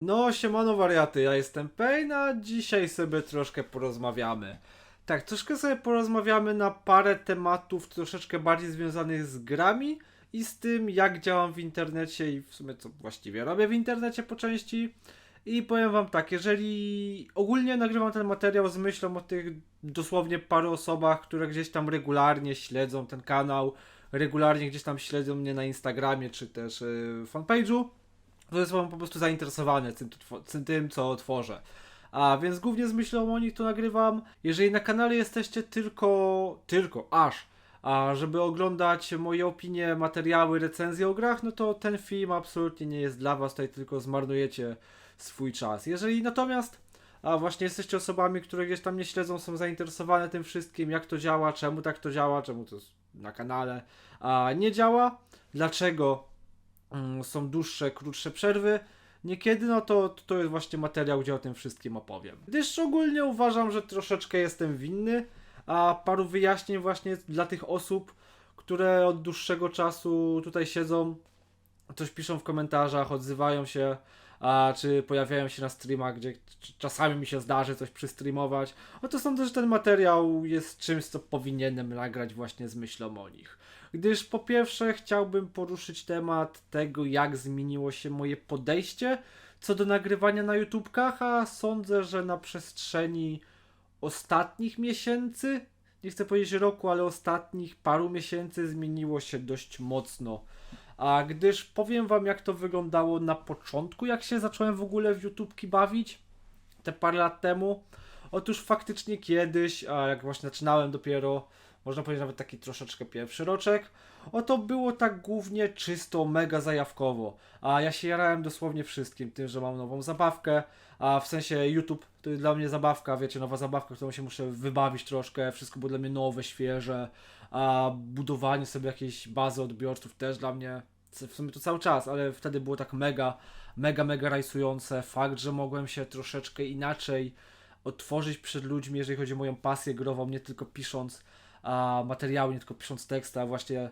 No, siemano wariaty, ja jestem Pain, a dzisiaj sobie troszkę porozmawiamy. Tak, troszkę sobie porozmawiamy na parę tematów troszeczkę bardziej związanych z grami i z tym, jak działam w internecie i w sumie co właściwie robię w internecie po części. I powiem wam tak, jeżeli ogólnie nagrywam ten materiał z myślą o tych dosłownie paru osobach, które gdzieś tam regularnie śledzą ten kanał, regularnie gdzieś tam śledzą mnie na Instagramie czy też yy, fanpage'u, to jest po prostu zainteresowane tym, tym, co tworzę. A więc głównie z myślą o nich to nagrywam. Jeżeli na kanale jesteście tylko, tylko, aż, a żeby oglądać moje opinie, materiały, recenzje o grach, no to ten film absolutnie nie jest dla was, tutaj tylko zmarnujecie swój czas. Jeżeli natomiast a właśnie jesteście osobami, które gdzieś tam mnie śledzą, są zainteresowane tym wszystkim, jak to działa, czemu tak to działa, czemu to na kanale a nie działa, dlaczego są dłuższe, krótsze przerwy. Niekiedy no to, to jest właśnie materiał, gdzie o tym wszystkim opowiem. Gdyż ogólnie uważam, że troszeczkę jestem winny, a paru wyjaśnień właśnie dla tych osób, które od dłuższego czasu tutaj siedzą, coś piszą w komentarzach, odzywają się, a czy pojawiają się na streamach, gdzie czasami mi się zdarzy coś przystreamować. No to sądzę, że ten materiał jest czymś, co powinienem nagrać właśnie z myślą o nich. Gdyż po pierwsze chciałbym poruszyć temat tego, jak zmieniło się moje podejście co do nagrywania na YouTubkach, a sądzę, że na przestrzeni ostatnich miesięcy, nie chcę powiedzieć roku, ale ostatnich paru miesięcy zmieniło się dość mocno. A gdyż powiem wam, jak to wyglądało na początku, jak się zacząłem w ogóle w YouTubki bawić, te parę lat temu. Otóż faktycznie kiedyś, a jak właśnie zaczynałem dopiero, można powiedzieć nawet taki troszeczkę pierwszy roczek, oto było tak głównie czysto, mega zajawkowo. A ja się jarałem dosłownie wszystkim, tym, że mam nową zabawkę, a w sensie YouTube to jest dla mnie zabawka, wiecie, nowa zabawka, którą się muszę wybawić troszkę, wszystko było dla mnie nowe, świeże, a budowanie sobie jakiejś bazy odbiorców też dla mnie, w sumie to cały czas, ale wtedy było tak mega, mega, mega rajsujące. Fakt, że mogłem się troszeczkę inaczej otworzyć przed ludźmi, jeżeli chodzi o moją pasję grową, nie tylko pisząc a, materiały, nie tylko pisząc teksty, a właśnie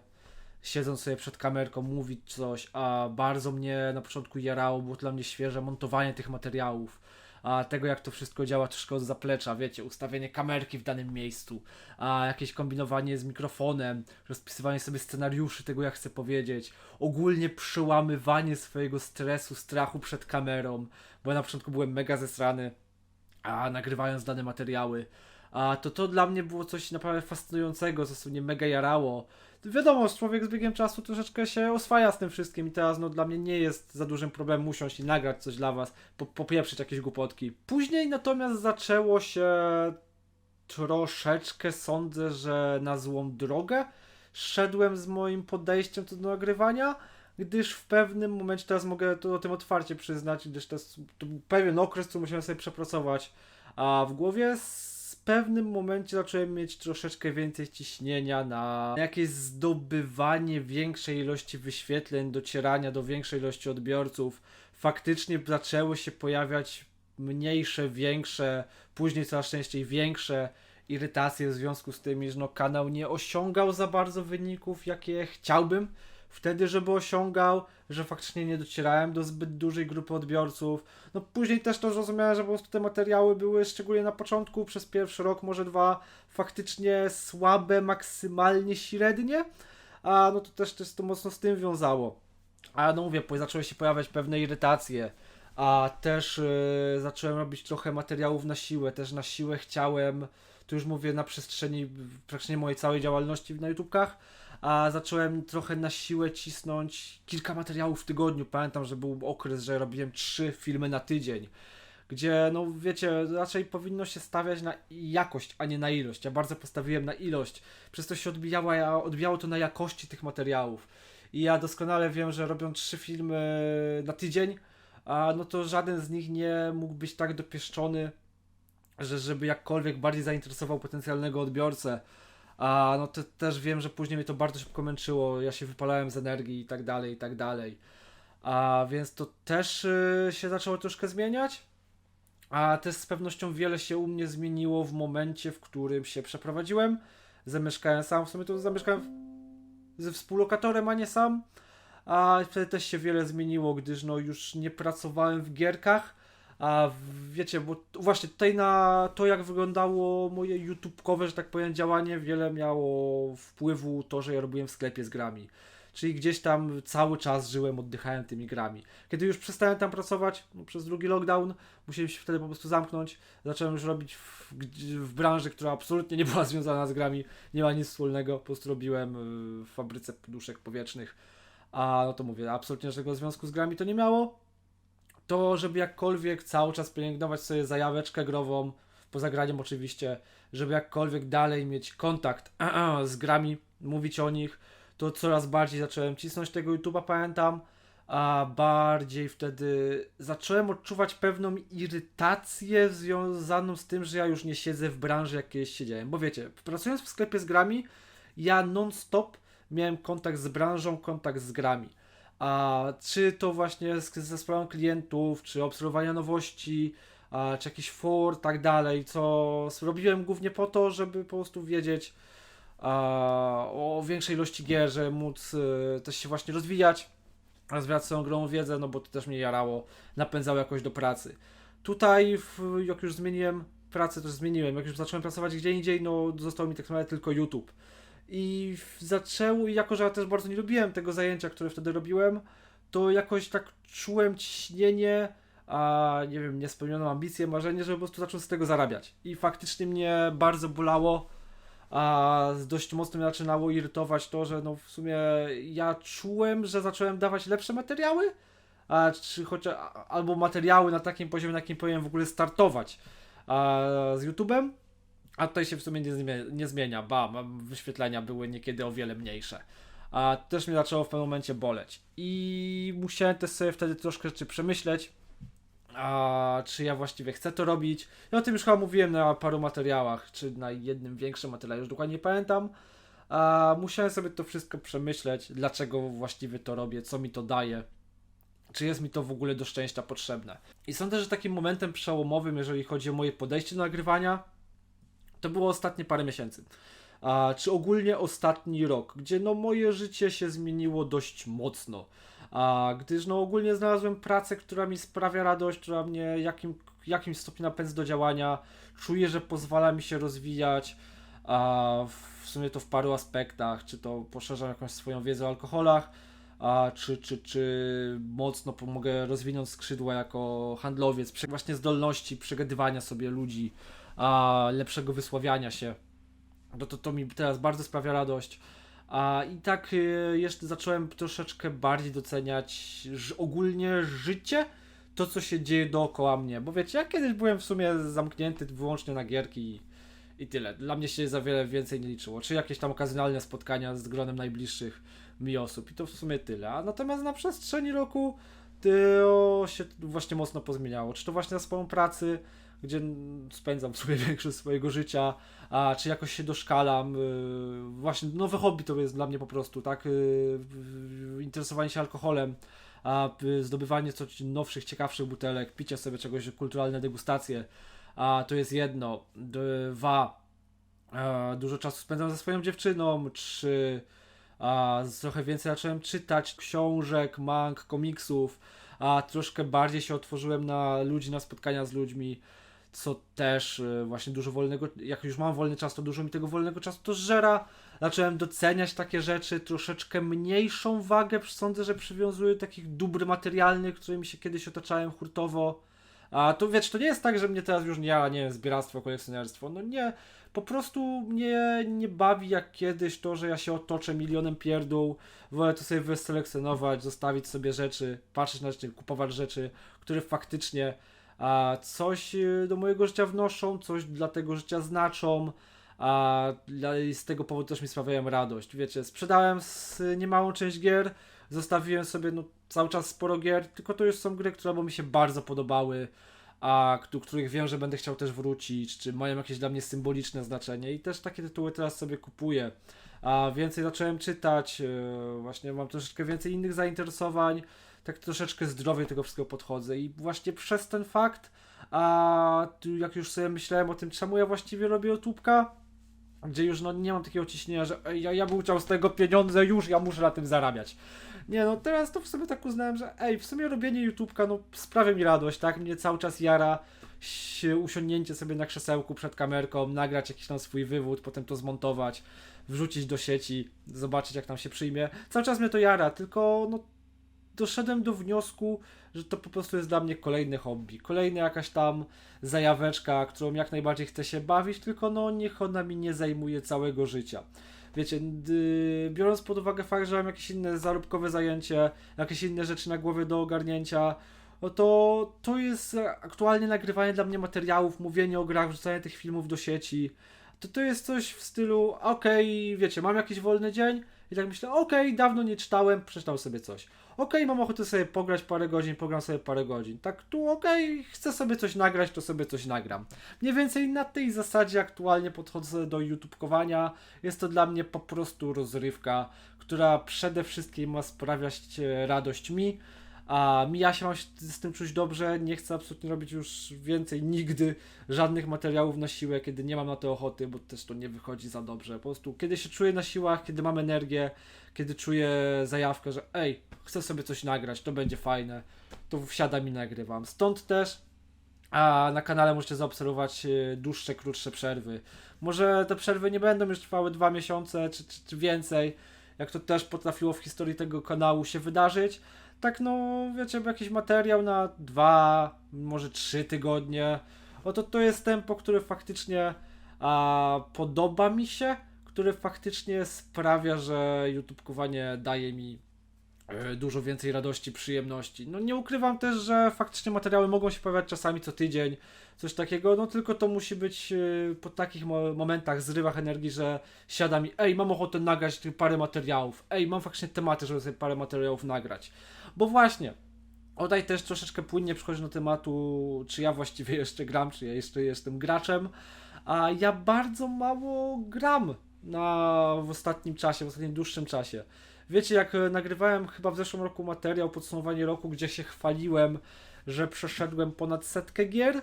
siedząc sobie przed kamerką, mówić coś, a bardzo mnie na początku jarało, było to dla mnie świeże montowanie tych materiałów, a tego jak to wszystko działa troszkę od zaplecza, wiecie, ustawienie kamerki w danym miejscu, a jakieś kombinowanie z mikrofonem, rozpisywanie sobie scenariuszy tego jak chcę powiedzieć, ogólnie przełamywanie swojego stresu, strachu przed kamerą, bo ja na początku byłem mega zesrany, a nagrywając dane materiały, a to to dla mnie było coś naprawdę fascynującego, co mnie mega jarało. Wiadomo, człowiek z biegiem czasu troszeczkę się oswaja z tym wszystkim i teraz no dla mnie nie jest za dużym problemem usiąść i nagrać coś dla was, po, popieprzyć jakieś głupotki. Później natomiast zaczęło się troszeczkę, sądzę, że na złą drogę szedłem z moim podejściem do nagrywania, gdyż w pewnym momencie, teraz mogę to o tym otwarcie przyznać, gdyż to, to był pewien okres, który musiałem sobie przepracować a w głowie pewnym momencie zacząłem mieć troszeczkę więcej ciśnienia na jakieś zdobywanie większej ilości wyświetleń, docierania do większej ilości odbiorców. Faktycznie zaczęły się pojawiać mniejsze, większe, później coraz częściej większe irytacje w związku z tym, że no, kanał nie osiągał za bardzo wyników, jakie chciałbym wtedy, żeby osiągał, że faktycznie nie docierałem do zbyt dużej grupy odbiorców. No później też to zrozumiałem, że po prostu te materiały były, szczególnie na początku, przez pierwszy rok, może dwa, faktycznie słabe, maksymalnie średnie, a no to też, też to mocno z tym wiązało. A no mówię, zaczęły się pojawiać pewne irytacje, a też yy, zacząłem robić trochę materiałów na siłę, też na siłę chciałem, tu już mówię na przestrzeni praktycznie mojej całej działalności na YouTubkach, a zacząłem trochę na siłę cisnąć kilka materiałów w tygodniu. Pamiętam, że był okres, że robiłem trzy filmy na tydzień. Gdzie, no wiecie, raczej powinno się stawiać na jakość, a nie na ilość. Ja bardzo postawiłem na ilość, przez to się odbijało, a odbijało to na jakości tych materiałów. I ja doskonale wiem, że robiąc trzy filmy na tydzień, a no to żaden z nich nie mógł być tak dopieszczony, że żeby jakkolwiek bardziej zainteresował potencjalnego odbiorcę. A no też wiem, że później mnie to bardzo szybko męczyło, ja się wypalałem z energii i tak dalej, i tak dalej. A więc to też y, się zaczęło troszkę zmieniać. A też z pewnością wiele się u mnie zmieniło w momencie, w którym się przeprowadziłem. Zamieszkałem sam, w sumie to zamieszkałem ze współlokatorem, a nie sam. a wtedy też się wiele zmieniło, gdyż no już nie pracowałem w gierkach, a wiecie, bo właśnie tutaj na to jak wyglądało moje YouTube'kowe, że tak powiem, działanie, wiele miało wpływu to, że ja robiłem w sklepie z grami. Czyli gdzieś tam cały czas żyłem, oddychałem tymi grami. Kiedy już przestałem tam pracować, no, przez drugi lockdown, musiałem się wtedy po prostu zamknąć. Zacząłem już robić w, w branży, która absolutnie nie była związana z grami, nie ma nic wspólnego. Po prostu robiłem y, w fabryce poduszek powietrznych. A no to mówię, absolutnie żadnego związku z grami to nie miało. To, żeby jakkolwiek cały czas pielęgnować sobie zajaweczkę grową, poza graniem oczywiście, żeby jakkolwiek dalej mieć kontakt z grami, mówić o nich, to coraz bardziej zacząłem cisnąć tego YouTube'a, pamiętam, a bardziej wtedy zacząłem odczuwać pewną irytację związaną z tym, że ja już nie siedzę w branży, jak kiedyś siedziałem. Bo wiecie, pracując w sklepie z grami, ja non-stop miałem kontakt z branżą, kontakt z grami. A czy to właśnie z, ze sprawą klientów, czy obserwowania nowości, a, czy jakiś for, tak dalej, co robiłem głównie po to, żeby po prostu wiedzieć a, o większej ilości gier, że móc y, też się właśnie rozwijać, rozwijać swoją grą wiedzę, no bo to też mnie jarało, napędzało jakoś do pracy. Tutaj, w, jak już zmieniłem pracę, też zmieniłem. Jak już zacząłem pracować gdzie indziej, no został mi tak naprawdę tylko YouTube. I zaczęło, i jako że ja też bardzo nie lubiłem tego zajęcia, które wtedy robiłem, to jakoś tak czułem ciśnienie, a nie wiem, niespełnioną ambicję, marzenie, żeby po prostu zacząć z tego zarabiać. I faktycznie mnie bardzo bolało, a dość mocno mnie zaczynało irytować to, że no w sumie ja czułem, że zacząłem dawać lepsze materiały, a czy chociaż albo materiały na takim poziomie, na jakim powinien w ogóle startować a, z YouTube'em, a tutaj się w sumie nie, zmienia, nie zmienia, ba, wyświetlenia były niekiedy o wiele mniejsze. A też mnie zaczęło w pewnym momencie boleć. I musiałem też sobie wtedy troszkę rzeczy przemyśleć, a czy ja właściwie chcę to robić. Ja o tym już chyba mówiłem na paru materiałach, czy na jednym większym materiale, już dokładnie nie pamiętam. A musiałem sobie to wszystko przemyśleć, dlaczego właściwie to robię, co mi to daje, czy jest mi to w ogóle do szczęścia potrzebne. I sądzę, że takim momentem przełomowym, jeżeli chodzi o moje podejście do nagrywania, to było ostatnie parę miesięcy. A, czy ogólnie ostatni rok, gdzie no moje życie się zmieniło dość mocno. A, gdyż no ogólnie znalazłem pracę, która mi sprawia radość, która mnie jakim, jakimś stopniu napędza do działania. Czuję, że pozwala mi się rozwijać. A, w sumie to w paru aspektach, czy to poszerzam jakąś swoją wiedzę o alkoholach, a, czy, czy, czy mocno pomogę rozwinąć skrzydła jako handlowiec, właśnie zdolności przegadywania sobie ludzi, a, lepszego wysławiania się. No to, to mi teraz bardzo sprawia radość. A i tak y, jeszcze zacząłem troszeczkę bardziej doceniać ogólnie życie, to co się dzieje dookoła mnie. Bo wiecie, ja kiedyś byłem w sumie zamknięty wyłącznie na gierki i, i tyle. Dla mnie się za wiele więcej nie liczyło. Czy jakieś tam okazjonalne spotkania z gronem najbliższych mi osób. I to w sumie tyle. A natomiast na przestrzeni roku to się właśnie mocno pozmieniało. Czy to właśnie na swoją pracy, gdzie spędzam sobie większość swojego życia, a czy jakoś się doszkalam. y, Właśnie nowe hobby to jest dla mnie po prostu, tak? y, w- w- Interesowanie się alkoholem, a y, zdobywanie coś nowszych, ciekawszych butelek, picie sobie czegoś, kulturalne degustacje. A to jest jedno. Dwa. Dużo czasu spędzam ze swoją dziewczyną. Trzy. A trochę więcej zacząłem czytać książek, mang, komiksów. A troszkę bardziej się otworzyłem na ludzi, na spotkania z ludźmi co też y, właśnie dużo wolnego, jak już mam wolny czas, to dużo mi tego wolnego czasu to żera. Zacząłem doceniać takie rzeczy, troszeczkę mniejszą wagę sądzę, że przywiązuję do takich dóbr materialnych, którymi się kiedyś otaczałem hurtowo. A to wiesz, to nie jest tak, że mnie teraz już nie jara, nie wiem, zbieractwo, kolekcjonerstwo. No nie, po prostu mnie nie bawi jak kiedyś to, że ja się otoczę milionem pierdół. Wolę to sobie wyselekcjonować, zostawić sobie rzeczy, patrzeć na rzeczy, kupować rzeczy, które faktycznie a coś y, do mojego życia wnoszą, coś dla tego życia znaczą, a z tego powodu też mi sprawiają radość. Wiecie, sprzedałem niemałą część gier, zostawiłem sobie no, cały czas sporo gier, tylko to już są gry, które mi się bardzo podobały, a do których wiem, że będę chciał też wrócić, czy mają jakieś dla mnie symboliczne znaczenie i też takie tytuły teraz sobie kupuję. A więcej zacząłem czytać, y, właśnie mam troszeczkę więcej innych zainteresowań, tak troszeczkę zdrowiej tego wszystkiego podchodzę i właśnie przez ten fakt, a jak już sobie myślałem o tym, czemu ja właściwie robię YouTube'ka, gdzie już no nie mam takiego ciśnienia, że ja, ja bym chciał z tego pieniądze już, ja muszę na tym zarabiać. Nie no, teraz to w sobie tak uznałem, że ej, w sumie robienie YouTube'ka no sprawia mi radość, tak? Mnie cały czas jara się usiągnięcie sobie na krzesełku przed kamerką, nagrać jakiś tam swój wywód, potem to zmontować, wrzucić do sieci, zobaczyć jak tam się przyjmie. Cały czas mnie to jara, tylko no doszedłem do wniosku, że to po prostu jest dla mnie kolejne hobby, kolejna jakaś tam zajaweczka, którą jak najbardziej chcę się bawić, tylko no niech ona mi nie zajmuje całego życia. Wiecie, biorąc pod uwagę fakt, że mam jakieś inne zarobkowe zajęcie, jakieś inne rzeczy na głowie do ogarnięcia, no to to jest aktualnie nagrywanie dla mnie materiałów, mówienie o grach, wrzucanie tych filmów do sieci. To to jest coś w stylu, okej, wiecie, mam jakiś wolny dzień i tak myślę, okej, dawno nie czytałem, przeczytał sobie coś. Okej, mam ochotę sobie pograć parę godzin, pogram sobie parę godzin. Tak tu, okej, chcę sobie coś nagrać, to sobie coś nagram. Mniej więcej na tej zasadzie aktualnie podchodzę do YouTubekowania. Jest to dla mnie po prostu rozrywka, która przede wszystkim ma sprawiać e, radość mi, a ja się mam z tym czuć dobrze, nie chcę absolutnie robić już więcej nigdy żadnych materiałów na siłę, kiedy nie mam na to ochoty, bo też to nie wychodzi za dobrze. Po prostu kiedy się czuję na siłach, kiedy mam energię, kiedy czuję zajawkę, że ej, chcę sobie coś nagrać, to będzie fajne, to wsiadam i nagrywam. Stąd też a na kanale możecie zaobserwować e, dłuższe, krótsze przerwy. Może te przerwy nie będą już trwały dwa miesiące czy, czy, czy więcej, jak to też potrafiło w historii tego kanału się wydarzyć. Tak, no, wiecie, jakiś materiał na dwa, może trzy tygodnie. Oto to jest tempo, które faktycznie a, podoba mi się, które faktycznie sprawia, że YouTubekowanie daje mi e, dużo więcej radości, przyjemności. No nie ukrywam też, że faktycznie materiały mogą się pojawiać czasami co tydzień, coś takiego, no tylko to musi być e, po takich mo- momentach, zrywach energii, że siadam i ej, mam ochotę nagrać parę materiałów, ej, mam faktycznie tematy, żeby sobie parę materiałów nagrać. Bo właśnie, Odaj też troszeczkę płynnie przychodzi do tematu, czy ja właściwie jeszcze gram, czy ja jeszcze jestem graczem. A ja bardzo mało gram na, w ostatnim czasie, w ostatnim dłuższym czasie. Wiecie, jak e, nagrywałem chyba w zeszłym roku materiał, podsumowanie roku, gdzie się chwaliłem, że przeszedłem ponad setkę gier,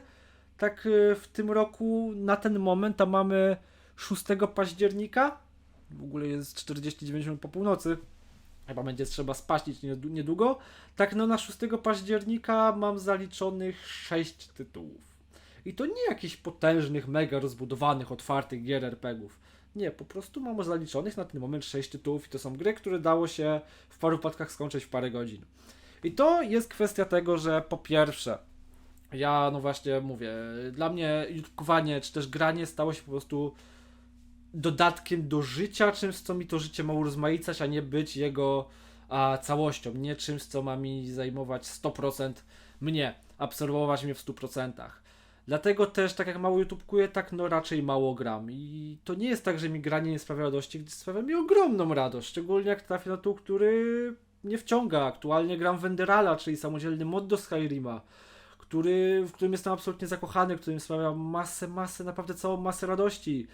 tak e, w tym roku na ten moment, a mamy 6 października, w ogóle jest 49 minut po północy, chyba będzie trzeba spaścić nied- niedługo, tak no na 6 października mam zaliczonych 6 tytułów. I to nie jakichś potężnych, mega rozbudowanych, otwartych gier RPGów. Nie, po prostu mam zaliczonych na ten moment 6 tytułów i to są gry, które dało się w paru wypadkach skończyć w parę godzin. I to jest kwestia tego, że po pierwsze, ja no właśnie mówię, dla mnie YouTubekowanie czy też granie stało się po prostu dodatkiem do życia, czymś co mi to życie ma urozmaicać, a nie być jego a, całością, nie czymś co ma mi zajmować 100% mnie, absorbować mnie w 100%. Dlatego też, tak jak mało YouTubekuję, tak no raczej mało gram. I to nie jest tak, że mi granie nie sprawia radości, gdyż sprawia mi ogromną radość. Szczególnie jak trafię na tytuł, który nie wciąga. Aktualnie gram w Enderala, czyli samodzielny mod do Skyrima, który, w którym jestem absolutnie zakochany, którym sprawia masę, masę, naprawdę całą masę radości.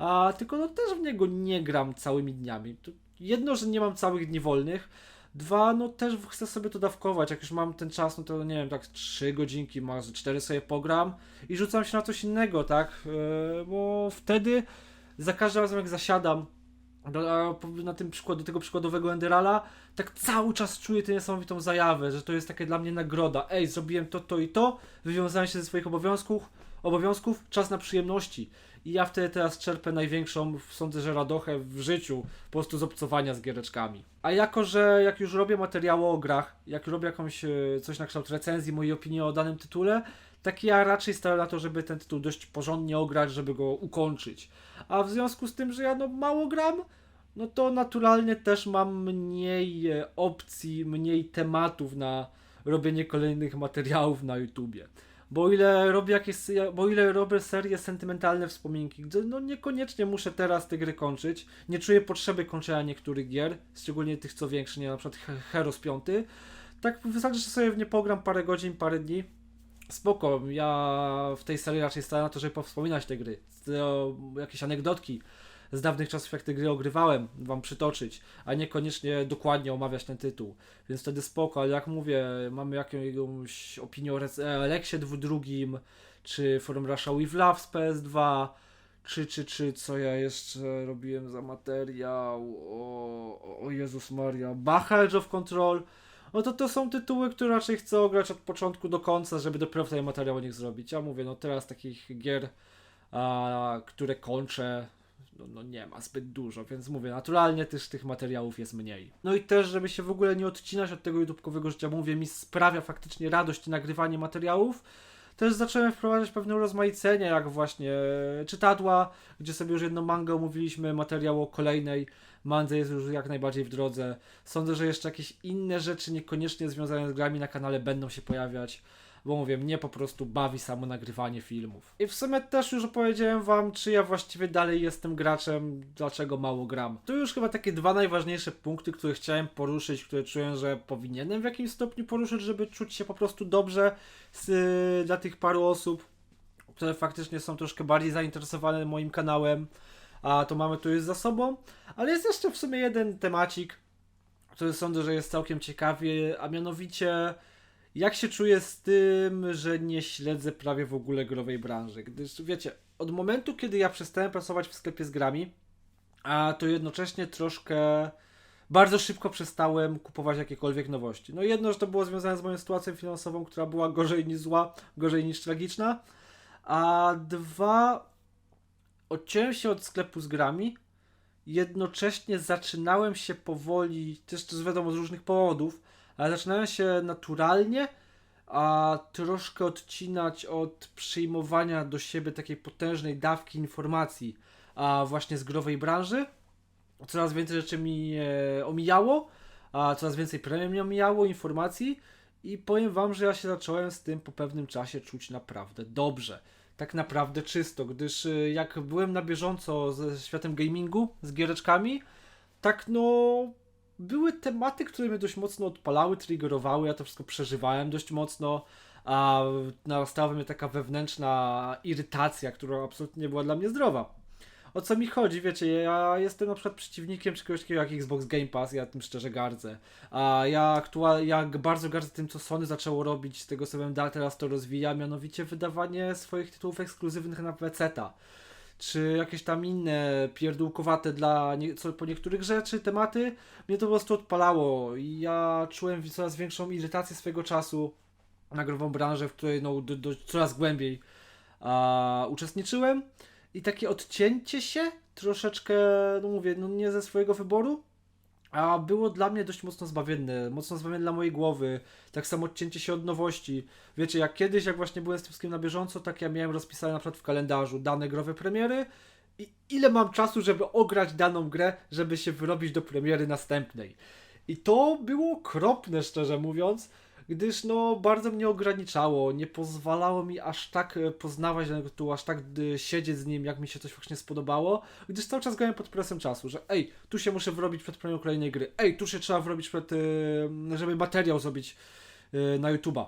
A tylko no też w niego nie gram całymi dniami. Jedno, że nie mam całych dni wolnych. Dwa, no też chcę sobie to dawkować. Jak już mam ten czas, no to nie wiem, tak 3 godzinki, może 4 sobie pogram i rzucam się na coś innego, tak? Yy, bo wtedy za każdym razem jak zasiadam do, na tym przykład, do tego przykładowego Enderala, tak cały czas czuję tę niesamowitą zajawę, że to jest takie dla mnie nagroda. Ej, zrobiłem to, to i to, wywiązałem się ze swoich obowiązków, obowiązków, czas na przyjemności. I ja wtedy teraz czerpę największą, sądzę, że radochę w życiu, po prostu z obcowania z giereczkami. A jako, że jak już robię materiały o grach, jak robię jakąś e, coś na kształt recenzji, mojej opinii o danym tytule, tak ja raczej stawiam na to, żeby ten tytuł dość porządnie ograć, żeby go ukończyć. A w związku z tym, że ja no mało gram, no to naturalnie też mam mniej e, opcji, mniej tematów na robienie kolejnych materiałów na YouTubie. Bo ile robię jakieś, bo ile robię serie sentymentalne wspominki, gdzie no niekoniecznie muszę teraz te gry kończyć, nie czuję potrzeby kończenia niektórych gier, szczególnie tych co większe, nie na przykład He- Heroes 5, tak wystarczy, że sobie w nie pogram parę godzin, parę dni, spoko, ja w tej serii raczej staję na to, żeby powspominać te gry, jakieś anegdotki z dawnych czasów, jak te gry ogrywałem, wam przytoczyć, a niekoniecznie dokładnie omawiać ten tytuł. Więc wtedy spoko, ale jak mówię, mamy jakąś opinię o e, Alexie II, czy Forum Russia with Love z PS2, czy, czy, czy, co ja jeszcze robiłem za materiał, o, o Jezus Maria, Bacha Edge of Control, no to to są tytuły, które raczej chcę ograć od początku do końca, żeby dopiero wtedy materiał o nich zrobić. Ja mówię, no teraz takich gier, a, które kończę, no, no nie ma zbyt dużo, więc mówię, naturalnie też tych materiałów jest mniej. No i też, żeby się w ogóle nie odcinać od tego YouTube'kowego życia, mówię, mi sprawia faktycznie radość nagrywanie materiałów, też zacząłem wprowadzać pewne urozmaicenie, jak właśnie czytadła, gdzie sobie już jedną mangę omówiliśmy, materiał o kolejnej mandze jest już jak najbardziej w drodze. Sądzę, że jeszcze jakieś inne rzeczy, niekoniecznie związane z grami na kanale będą się pojawiać, bo mówię, mnie po prostu bawi samo nagrywanie filmów. I w sumie też już opowiedziałem wam, czy ja właściwie dalej jestem graczem, dlaczego mało gram. To już chyba takie dwa najważniejsze punkty, które chciałem poruszyć, które czuję, że powinienem w jakimś stopniu poruszyć, żeby czuć się po prostu dobrze z, dla tych paru osób, które faktycznie są troszkę bardziej zainteresowane moim kanałem, a to mamy tu już za sobą. Ale jest jeszcze w sumie jeden temacik, który sądzę, że jest całkiem ciekawy, a mianowicie jak się czuję z tym, że nie śledzę prawie w ogóle growej branży. Gdyż wiecie, od momentu, kiedy ja przestałem pracować w sklepie z grami, a to jednocześnie troszkę bardzo szybko przestałem kupować jakiekolwiek nowości. No jedno, że to było związane z moją sytuacją finansową, która była gorzej niż zła, gorzej niż tragiczna, a dwa, odciąłem się od sklepu z grami, jednocześnie zaczynałem się powoli, też to wiadomo z różnych powodów, ale zaczynałem się naturalnie, a troszkę odcinać od przyjmowania do siebie takiej potężnej dawki informacji, a właśnie z growej branży. Coraz więcej rzeczy mi e, omijało, a coraz więcej premii mnie omijało, informacji i powiem wam, że ja się zacząłem z tym po pewnym czasie czuć naprawdę dobrze. Tak naprawdę czysto, gdyż e, jak byłem na bieżąco ze światem gamingu, z giereczkami, tak no były tematy, które mnie dość mocno odpalały, triggerowały, ja to wszystko przeżywałem dość mocno, a narastała mnie taka wewnętrzna irytacja, która absolutnie nie była dla mnie zdrowa. O co mi chodzi, wiecie, ja jestem na przykład przeciwnikiem czegoś takiego jak Xbox Game Pass, ja tym szczerze gardzę. A ja aktualnie, ja bardzo gardzę tym, co Sony zaczęło robić, z tego co dalej teraz to rozwija, mianowicie wydawanie swoich tytułów ekskluzywnych na PC-ta czy jakieś tam inne pierdółkowate dla nie, co, po niektórych rzeczy, tematy, mnie to po prostu odpalało i ja czułem coraz większą irytację swojego czasu na grową branżę, w której no, do, do, coraz głębiej a, uczestniczyłem. I takie odcięcie się troszeczkę, no mówię, no nie ze swojego wyboru, a było dla mnie dość mocno zbawienne, mocno zbawienne dla mojej głowy, tak samo odcięcie się od nowości. Wiecie, jak kiedyś, jak właśnie byłem z tym wszystkim na bieżąco, tak ja miałem rozpisane na przykład w kalendarzu dane growe premiery i ile mam czasu, żeby ograć daną grę, żeby się wyrobić do premiery następnej. I to było okropne, szczerze mówiąc, gdyż no bardzo mnie ograniczało, nie pozwalało mi aż tak e, poznawać danego tytułu, aż tak e, siedzieć z nim, jak mi się coś właśnie spodobało, gdyż cały czas grałem pod presją czasu, że ej, tu się muszę wyrobić przed premierą kolejnej gry, ej, tu się trzeba wyrobić przed, e, żeby materiał zrobić na YouTube'a,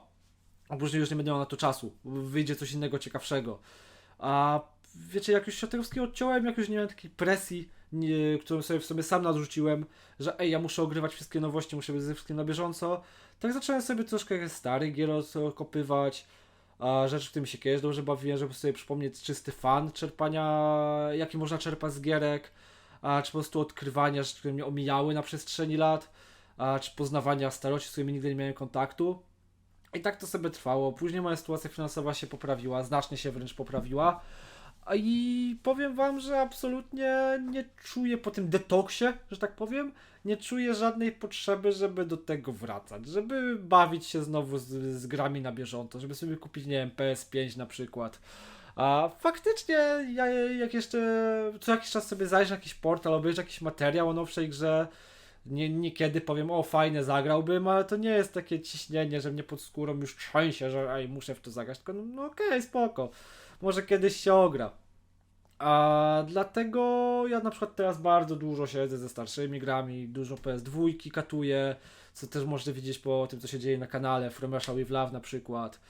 a później już nie będę miał na to czasu, wyjdzie coś innego ciekawszego. A wiecie, jak już się od tego wszystkiego odciąłem, jak już nie miałem takiej presji, nie, którą sobie w sobie sam narzuciłem, że ej, ja muszę ogrywać wszystkie nowości, muszę być ze wszystkim na bieżąco, tak zacząłem sobie troszkę starych gier okopywać, a rzeczy, którymi się kiedyś dobrze bawiłem, żeby sobie przypomnieć czysty fan czerpania, jaki można czerpać z gierek, czy po prostu odkrywania rzeczy, które mnie omijały na przestrzeni lat, czy poznawania starości, z którymi nigdy nie miałem kontaktu. I tak to sobie trwało. Później moja sytuacja finansowa się poprawiła, znacznie się wręcz poprawiła. I powiem wam, że absolutnie nie czuję po tym detoksie, że tak powiem, nie czuję żadnej potrzeby, żeby do tego wracać, żeby bawić się znowu z, z grami na bieżąco, żeby sobie kupić, nie wiem, PS5 na przykład. A faktycznie, ja jak jeszcze co jakiś czas sobie zajrzę na jakiś portal, obejrzę jakiś materiał o nowszej grze, nie, niekiedy powiem, o fajne, zagrałbym, ale to nie jest takie ciśnienie, że mnie pod skórą już trzęsie, że ej, muszę w to zagrać, tylko no, no okej, okay, spoko może kiedyś się ogra. A dlatego ja na przykład teraz bardzo dużo siedzę ze starszymi grami, dużo PS2 katuję, co też można widzieć po tym, co się dzieje na kanale, From Russia With Love na przykład.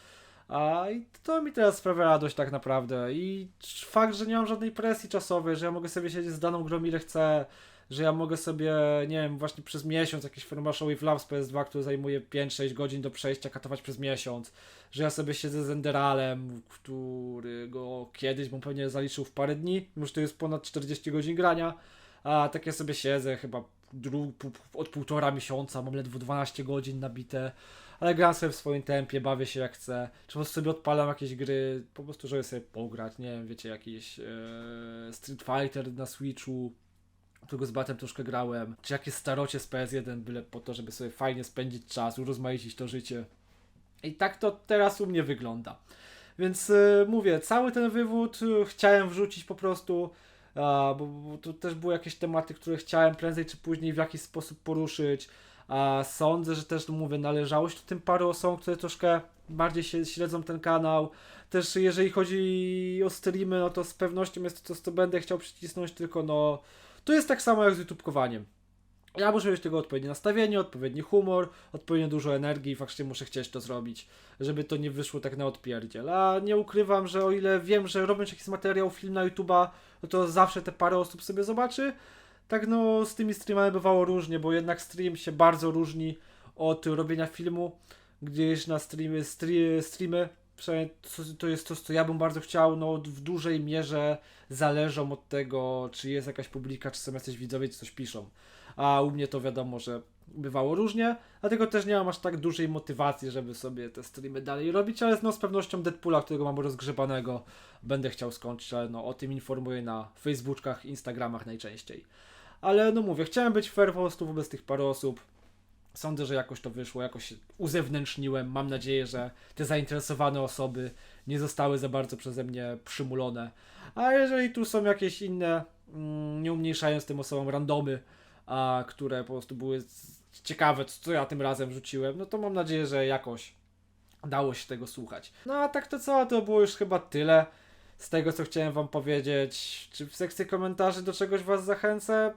A i to mi teraz sprawia radość tak naprawdę. I fakt, że nie mam żadnej presji czasowej, że ja mogę sobie siedzieć z daną grą ile chcę, że ja mogę sobie, nie wiem, właśnie przez miesiąc jakiś Formashow Wave Labs PS2, który zajmuje 5-6 godzin do przejścia, katować przez miesiąc, że ja sobie siedzę z Enderalem, którego kiedyś bym pewnie zaliczył w parę dni, już to jest ponad 40 godzin grania, a tak ja sobie siedzę chyba od półtora miesiąca, mam ledwo 12 godzin nabite, ale gram sobie w swoim tempie, bawię się jak chcę, czy po prostu sobie odpalam jakieś gry, po prostu żeby sobie pograć, nie wiem, wiecie, jakiś e, Street Fighter na Switchu, którego z batem troszkę grałem, czy jakieś starocie z PS1, byle po to, żeby sobie fajnie spędzić czas, urozmaicić to życie. I tak to teraz u mnie wygląda. Więc y, mówię, cały ten wywód y, chciałem wrzucić po prostu, bo, bo też były jakieś tematy, które chciałem prędzej czy później w jakiś sposób poruszyć. A sądzę, że też, no mówię, należało się tym paru osobom, które troszkę bardziej się śledzą ten kanał. Też jeżeli chodzi o streamy, no to z pewnością jest to, co będę chciał przycisnąć, tylko no to jest tak samo jak z YouTubekowaniem. Ja muszę mieć tego odpowiednie nastawienie, odpowiedni humor, odpowiednio dużo energii i faktycznie muszę chcieć to zrobić, żeby to nie wyszło tak na odpierdziel. A nie ukrywam, że o ile wiem, że robiąc jakiś materiał, film na YouTube'a, no to zawsze te parę osób sobie zobaczy, tak no z tymi streamami bywało różnie, bo jednak stream się bardzo różni od robienia filmu, gdzieś na streamy, streamy przynajmniej to, to jest to, co ja bym bardzo chciał, no w dużej mierze zależą od tego, czy jest jakaś publika, czy są jacyś widzowie, czy coś piszą. A u mnie to wiadomo, że bywało różnie, dlatego też nie mam aż tak dużej motywacji, żeby sobie te streamy dalej robić, ale no z pewnością Deadpoola, którego mam rozgrzebanego, będę chciał skończyć, ale no o tym informuję na Facebookach, Instagramach najczęściej. Ale no mówię, chciałem być fair po prostu wobec tych paru osób. Sądzę, że jakoś to wyszło, jakoś uzewnętrzniłem. Mam nadzieję, że te zainteresowane osoby nie zostały za bardzo przeze mnie przymulone. A jeżeli tu są jakieś inne, mm, nie umniejszając tym osobom randomy, a, które po prostu były ciekawe, co ja tym razem rzuciłem, no to mam nadzieję, że jakoś dało się tego słuchać. No a tak to co, to było już chyba tyle z tego, co chciałem wam powiedzieć. Czy w sekcji komentarzy do czegoś was zachęcę?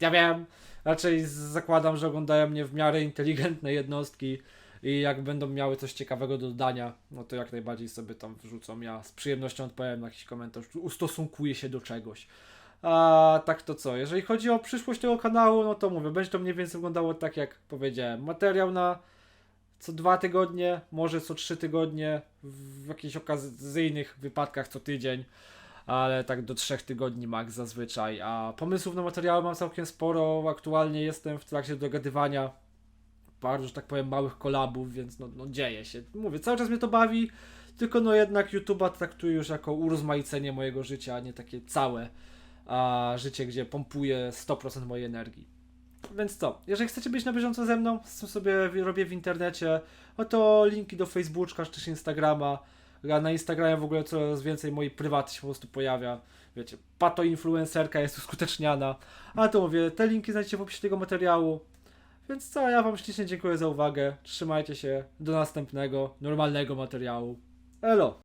Ja wiem, raczej zakładam, że oglądają mnie w miarę inteligentne jednostki i jak będą miały coś ciekawego do dodania, no to jak najbardziej sobie tam wrzucą. Ja z przyjemnością odpowiem na jakiś komentarz, ustosunkuję się do czegoś. A tak to co? Jeżeli chodzi o przyszłość tego kanału, no to mówię, będzie to mniej więcej wyglądało tak jak powiedziałem. Materiał na co dwa tygodnie, może co trzy tygodnie, w jakichś okazyjnych wypadkach co tydzień, ale tak do trzech tygodni max zazwyczaj. A pomysłów na materiały mam całkiem sporo. Aktualnie jestem w trakcie dogadywania paru, że tak powiem, małych kolabów, więc no, no dzieje się. Mówię, cały czas mnie to bawi, tylko no jednak YouTube'a traktuję już jako urozmaicenie mojego życia, a nie takie całe a życie, gdzie pompuję 100% mojej energii. Więc co, jeżeli chcecie być na bieżąco ze mną, z czym sobie robię w internecie, no to linki do Facebooka czy też Instagrama. Na Instagramie w ogóle coraz więcej mojej prywaty się po prostu pojawia. Wiecie, pato influencerka jest uskuteczniana. A to mówię, te linki znajdziecie w opisie tego materiału. Więc co, ja wam ślicznie dziękuję za uwagę. Trzymajcie się. Do następnego, normalnego materiału. Elo!